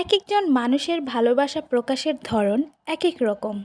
এক একজন মানুষের ভালোবাসা প্রকাশের ধরন এক এক রকম।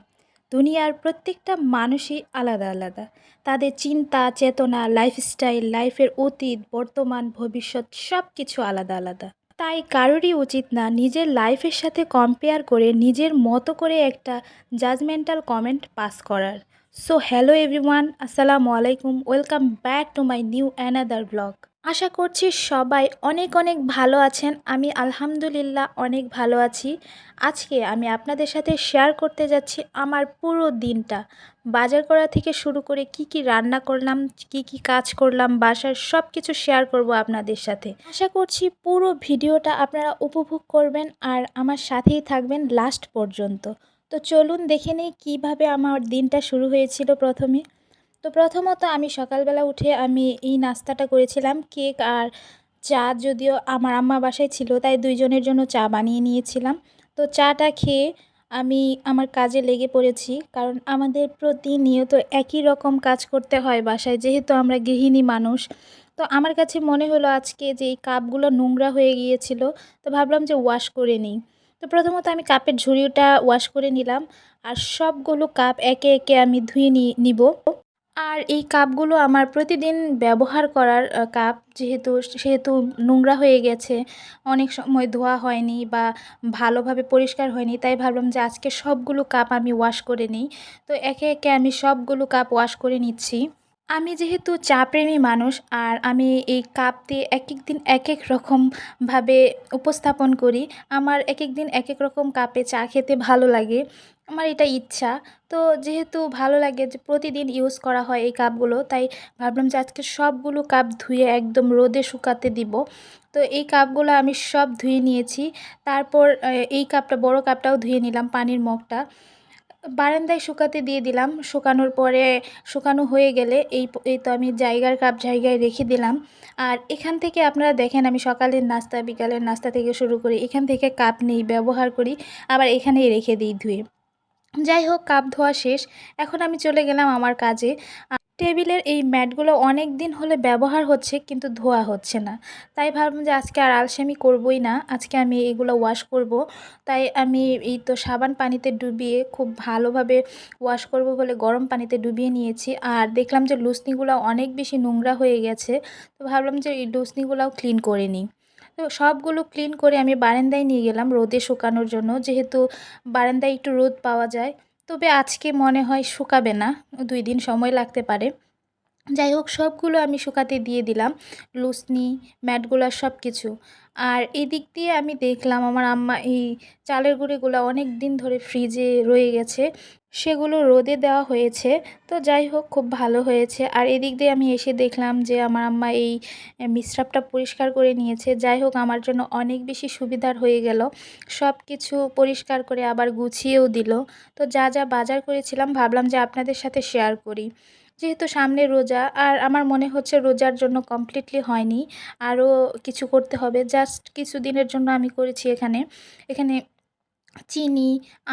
দুনিয়ার প্রত্যেকটা মানুষই আলাদা আলাদা। তাদের চিন্তা, চেতনা লাইফস্টাইল লাইফের অতীত, বর্তমান, ভবিষ্যৎ সব কিছু আলাদা আলাদা। তাই কারোরই উচিত না নিজের লাইফের সাথে কম্পেয়ার করে নিজের মতো করে একটা জাজমেন্টাল কমেন্ট পাস করার। সো হ্যালো এভরিওয়ান আসসালামু আলাইকুম welcome back to my new another blog আশা করছি সবাই অনেক অনেক ভালো আছেন। আমি আলহামদুলিল্লাহ অনেক ভালো আছি। আজকে আমি আপনাদের সাথে শেয়ার করতে যাচ্ছি আমার পুরো দিনটা। বাজার করা থেকে শুরু করে কি কি রান্না করলাম, কি কি কাজ করলাম, বাসার সব কিছু শেয়ার করব আপনাদের সাথে। আশা করছি পুরো ভিডিওটা আপনারা উপভোগ করবেন আর আমার সাথেই থাকবেন লাস্ট পর্যন্ত। তো চলুন দেখে নিই কীভাবে আমার দিনটা শুরু হয়েছিল প্রথমে। তো প্রথমত আমি সকালবেলা উঠে আমি এই নাস্তাটা করেছিলাম, কেক আর চা যদিও আমার আম্মা বাসায় ছিল, তাই দুইজনের জন্য চা বানিয়ে নিয়েছিলাম। তো চাটা খেয়ে আমি আমার কাজে লেগে পড়েছি, কারণ আমাদের প্রতিনিয়ত একই রকম কাজ করতে হয় বাসায়, যেহেতু আমরা গৃহিণী মানুষ। তো আমার কাছে মনে হলো আজকে যে এই কাপগুলো নোংরা হয়ে গিয়েছিল, তো ভাবলাম যে ওয়াশ করে নিই। তো প্রথমত আমি কাপের ঝুড়িটা ওয়াশ করে নিলাম, আর সবগুলো কাপ একে একে আমি ধুয়ে নিব। আর এই কাপগুলো আমার প্রতিদিন ব্যবহার করার কাপ যেহেতু, সেহেতু নোংরা হয়ে গেছে, অনেক সময় ধোয়া হয়নি বা ভালোভাবে পরিষ্কার হয়নি, তাই ভাবলাম যে আজকে সবগুলো কাপ আমি ওয়াশ করে নিই। তো একে একে আমি সবগুলো কাপ ওয়াশ করে নিচ্ছি। আমি যেহেতু চা প্রেমী মানুষ আর আমি এই কাপ দিয়ে এক এক দিন এক এক রকমভাবে উপস্থাপন করি, আমার এক এক দিন এক এক রকম কাপে চা খেতে ভালো লাগে, আমার এটা ইচ্ছা। তো যেহেতু ভালো লাগে যে প্রতিদিন ইউজ করা হয় এই কাপগুলো, তাই ভাবলাম যে আজকে সবগুলো কাপ ধুয়ে একদম রোদে শুকাতে দিব। তো এই কাপগুলো আমি সব ধুয়ে নিয়েছি, তারপর এই কাপটা, বড় কাপটাও ধুয়ে নিলাম পানির মগটা। বারান্দায় শুকাতে দিয়ে দিলাম। শুকানোর পরে শুকানো হয়ে গেলে এই এই তো আমি জায়গার কাপ জায়গায় রেখে দিলাম। আর এখান থেকে আপনারা দেখেন আমি সকালের নাস্তা, বিকালের নাস্তা থেকে শুরু করি এখান থেকে কাপ নেই, ব্যবহার করি, আবার এখানেই রেখে দিই ধুয়ে। যাই হোক, কাপ ধোয়া শেষ। এখন আমি চলে গেলাম আমার কাজে। টেবিলের এই ম্যাটগুলো অনেক দিন হলে ব্যবহার হচ্ছে কিন্তু ধোয়া হচ্ছে না। তাই ভাবলাম যে আজকে আর আলসেমি করবই না, আজকে আমি এগুলো ওয়াশ করব। তাই আমি এই তো সাবান পানিতে ডুবিয়ে খুব ভালোভাবে ওয়াশ করব বলে গরম পানিতে ডুবিয়ে নিয়েছি। আর দেখলাম যে লুসনিগুলো অনেক বেশি নোংরা হয়ে গেছে, তো ভাবলাম যে এই লুসনিগুলোও ক্লিন করে নিই। তো সবগুলো ক্লিন করে আমি বারান্দায় নিয়ে গেলাম রোদে শুকানোর জন্য, যেহেতু বারান্দায় একটু রোদ পাওয়া যায়। তবে আজকে মনে হয় শুকাবে না দুই দিন সময় লাগতে পারে। যাই হোক, সবগুলো আমি শুকাতে দিয়ে দিলাম, লুসনি, ম্যাটগুলো সব কিছু আর এদিক দিয়ে আমি দেখলাম আমার আম্মা এই চালের গুঁড়িগুলো অনেক দিন ধরে ফ্রিজে রয়ে গেছে, সেগুলো রোদে দেওয়া হয়েছে। তো যাই হোক, খুব ভালো হয়েছে। আর এদিক দিয়ে আমি এসে দেখলাম যে আমার আম্মা এই মিশ্রাপটা পরিষ্কার করে নিয়েছে। যাই হোক, আমার জন্য অনেক বেশি সুবিধার হয়ে গেল। সব কিছু পরিষ্কার করে আবার গুছিয়েও দিল। তো যা যা বাজার করেছিলাম, ভাবলাম যে আপনাদের সাথে শেয়ার করি। যেহেতু সামনে রোজা, আর আমার মনে হচ্ছে রোজার জন্য কমপ্লিটলি হয়নি। আরও কিছু করতে হবে। জাস্ট কিছু দিনের জন্য আমি করেছি এখানে। এখানে চিনি,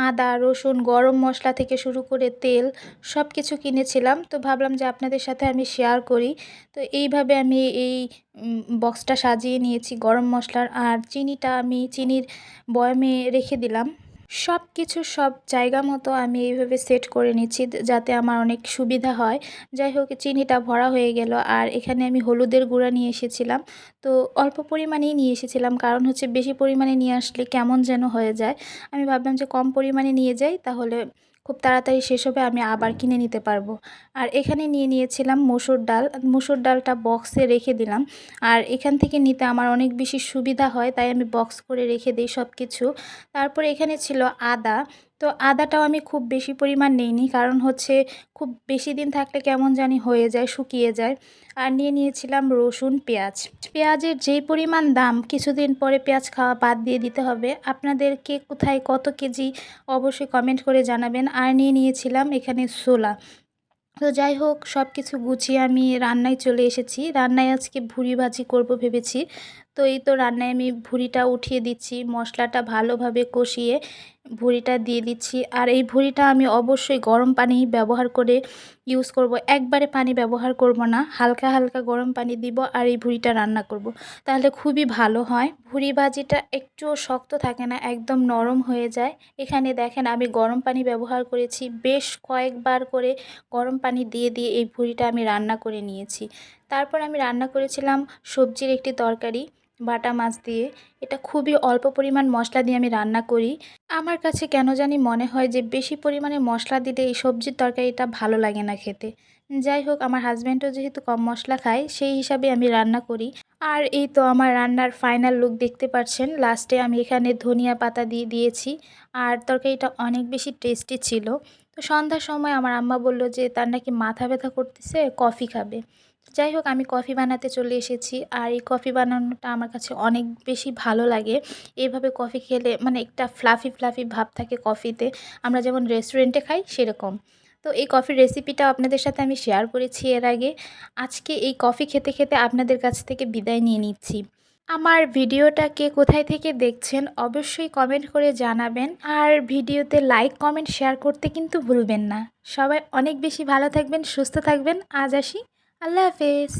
আদা, রসুন, গরম মশলা থেকে শুরু করে তেল সব কিছু কিনেছিলাম। তো ভাবলাম যে আপনাদের সাথে আমি শেয়ার করি। তো এইভাবে আমি এই বক্সটা সাজিয়ে নিয়েছি গরম মশলার। আর চিনিটা আমি, চিনির বয়ামে রেখে দিলাম। সব কিছু সব জায়গা মতো আমি এইভাবে সেট করে নিচ্ছি, যাতে আমার অনেক সুবিধা হয়। যাই হোক, চিনিটা ভরা হয়ে গেল আর এখানে আমি হলুদের গুঁড়া নিয়ে এসেছিলাম। তো অল্প পরিমাণেই নিয়ে এসেছিলাম, কারণ হচ্ছে বেশি পরিমাণে নিয়ে আসলে কেমন যেন হয়ে যায়। আমি ভাবলাম যে কম পরিমাণে নিয়ে যাই, তাহলে খুব তাড়াতাড়ি শেষ হবে, আমি আবার কিনে নিতে পারব। আর এখানে নিয়ে নিয়েছিলাম মুসুর ডাল। মুসুর ডালটা বক্সে রেখে দিলাম। আর এখান থেকে নিতে আমার অনেক বেশি সুবিধা হয়, তাই আমি বক্স করে রেখে দিই সব কিছু তারপর এখানে ছিল আদা। তো আদাটাও আমি খুব বেশি পরিমাণ নেইনি, কারণ হচ্ছে খুব বেশি দিন থাকলে কেমন জানি হয়ে যায়, শুকিয়ে যায়। আর নিয়ে নিয়েছিলাম রসুন, পেঁয়াজ। পেঁয়াজের যেই পরিমাণ দাম, কিছুদিন পরে পেঁয়াজ খাওয়া বাদ দিয়ে দিতে হবে। আপনাদের কে কোথায় কত কেজি, অবশ্যই কমেন্ট করে জানাবেন। আর নিয়ে নিয়েছিলাম এখানে সোলা তো যাই হোক সব কিছু গুছিয়ে আমি রান্নায় চলে এসেছি। রান্নায় আজকে ভুড়ি ভাজি করব ভেবেছি। তো এই তো রান্নায় আমি ভুঁড়িটা উঠিয়ে দিচ্ছি, মশলাটা ভালোভাবে কষিয়ে। ভুঁড়িটা দিয়ে দিচ্ছি। আর এই ভুঁড়িটা আমি অবশ্যই গরম পানি ব্যবহার করে ইউজ করব। একবারে পানি ব্যবহার করব না। হালকা হালকা গরম পানি দিব আর এই ভুঁড়িটা রান্না করব। তাহলে খুবই ভালো হয়। ভুঁড়ি ভাজিটা একটুও শক্ত থাকে না, একদম নরম হয়ে যায়। এখানে দেখেন আমি গরম পানি ব্যবহার করেছি। বেশ কয়েকবার করে গরম পানি দিয়ে দিয়ে এই ভুঁড়িটা আমি রান্না করে নিয়েছি। তারপর আমি রান্না করেছিলাম সবজির একটি তরকারি। বাটা মাছ দিয়ে। এটা খুবই অল্প পরিমাণ মশলা দিয়ে আমি রান্না করি। আমার কাছে কেন জানি মনে হয় যে, বেশি পরিমাণে মশলা দিলে এই সবজির তরকারিটা ভালো লাগে না খেতে। যাই হোক, আমার হাজব্যান্ডও যেহেতু কম মশলা খায়, সেই হিসাবে আমি রান্না করি। আর এই তো আমার রান্নার ফাইনাল লুক দেখতে পাচ্ছেন। লাস্টে আমি এখানে ধনিয়া পাতা দিয়ে দিয়েছি। আর তরকারিটা অনেক বেশি টেস্টি ছিল। সন্ধ্যার সময় আমার আম্মা বলল যে, তার নাকি মাথা ব্যথা করতেছে, কফি খাবে। যাই হোক, আমি কফি বানাতে চলে এসেছি। আর এই কফি বানানোটা আমার কাছে অনেক বেশি ভালো লাগে। এইভাবে কফি খেলে মানে একটা ফ্লাফি ফ্লাফি ভাব থাকে কফিতে। আমরা যেমন রেস্টুরেন্টে খাই, সেরকম। তো এই কফির রেসিপিটা আপনাদের সাথে আমি শেয়ার করেছি এর আগে। আজকে এই কফি খেতে খেতে আপনাদের কাছ থেকে বিদায় নিয়ে নিচ্ছি। আমার ভিডিওটাকে কোথায় থেকে দেখছেন অবশ্যই কমেন্ট করে জানাবেন। আর ভিডিওতে লাইক কমেন্ট শেয়ার করতে কিন্তু ভুলবেন না। সবাই অনেক বেশি ভালো থাকবেন, সুস্থ থাকবেন। আজ আসি। আল্লাহ হাফেজ।